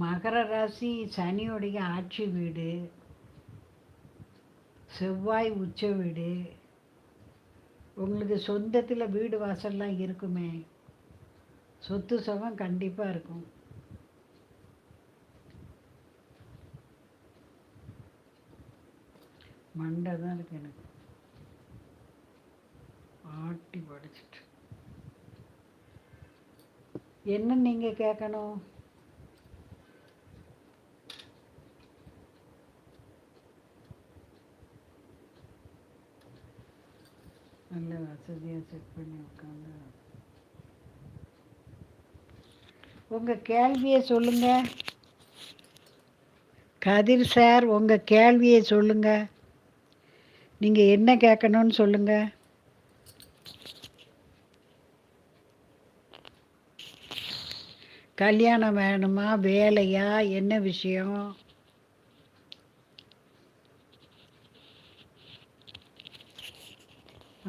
மகர ராசி சனியுடைய ஆட்சி வீடு செவ்வாய் உச்ச வீடு. உங்களுக்கு சொந்தத்தில் வீடு வாசல்லாம் இருக்குமே. சொத்து சுகம் கண்டிப்பாக இருக்கும். மண்டை தான் இருக்கு எனக்கு. ஆட்டி படிச்சிட்டு என்ன நீங்கள் கேட்கணும் நல்ல வசதியாக செட் பண்ணி உட்காந்து. உங்கள் கேள்வியை சொல்லுங்கள் கதிர் சார் உங்கள் கேள்வியை சொல்லுங்கள் நீங்கள் என்ன கேட்கணும்னு சொல்லுங்கள் கல்யாணம் வேணுமா வேலையா என்ன விஷயம்?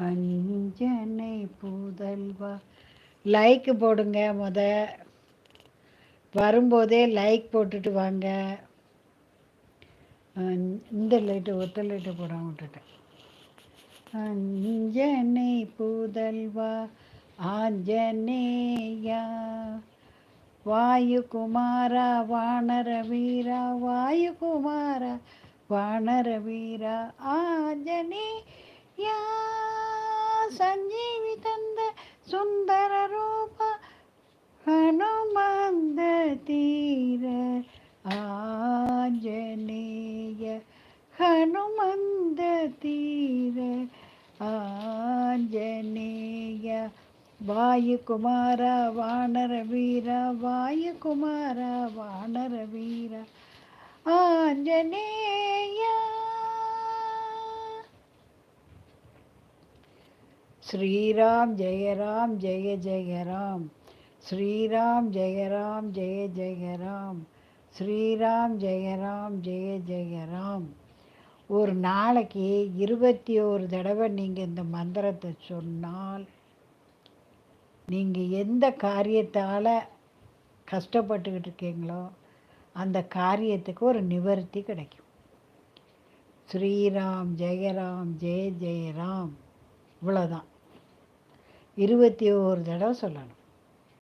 அஞ்சனை புதல்வா. லைக் போடுங்க முத. வரும்போதே லைக் போட்டுட்டு வாங்க. இந்த லைட்டு ஒத்த லைட்டை போடாமல் விட்டுட்டேன். அஞ்சனை புதல்வா வாயு வாயுகுமாரா வானர வீரா வாயுகுமாரா வானர வீரா ஆஞ்சனே தீர. ஆஞ்சநேய வாயுகுமார வானர வீரா வாயுகுமார வானர வீரா ஆஞ்சநேய. ஸ்ரீராம் ஜெய ராம் ஜெய ஜெய ராம். ஸ்ரீராம் ஜெய ராம் ஜெய ஜெய ராம். ஸ்ரீராம் ஜெய ராம் ஜெய ஜெய ராம். ஒரு நாளைக்கு இருபத்தி ஒரு தடவை நீங்கள் இந்த மந்திரத்தை சொன்னால் நீங்கள் எந்த காரியத்தால் கஷ்டப்பட்டுக்கிட்டு இருக்கீங்களோ அந்த காரியத்துக்கு ஒரு நிவர்த்தி கிடைக்கும். ஸ்ரீராம் ஜெயராம் ஜெய ஜெயராம். இவ்வளோதான் இருபத்தி ஒரு தடவை சொல்லணும்.